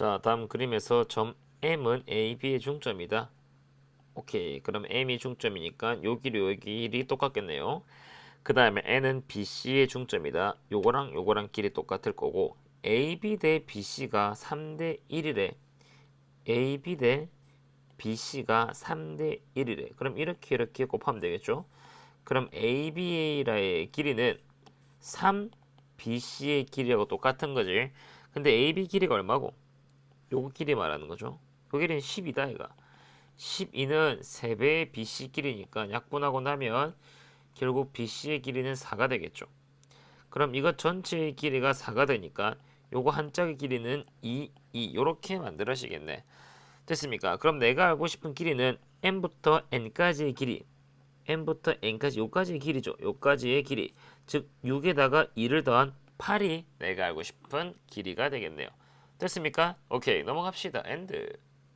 자, 다음 그림에서 점 M은 A, B의 중점이다. 오케이. 그럼 M이 중점이니까 요 길이 요 길이 똑같겠네요. 그 다음에 N은 BC의 중점이다. 요거랑 요거랑 길이 똑같을 거고 AB 대 BC가 3대 1이래. AB 대 BC가 3대 1이래. 그럼 이렇게 이렇게 곱하면 되겠죠? 그럼 ABA의 길이는 3 BC의 길이하고 똑같은 거지. 근데 AB 길이가 얼마고? 요거 길이 말하는 거죠. 요 길이는 10이다 이가. 12는 3배의 BC 길이니까 약분하고 나면 결국 BC의 길이는 4가 되겠죠. 그럼 이거 전체의 길이가 4가 되니까 요거 한 짝의 길이는 2, 2 요렇게 만들어지겠네. 됐습니까? 그럼 내가 알고 싶은 길이는 n부터 n까지의 길이 n부터 n까지 요까지의 길이죠. 요까지의 길이 즉 6에다가 2를 더한 8이 내가 알고 싶은 길이가 되겠네요. 됐습니까? 오케이 넘어갑시다. 엔드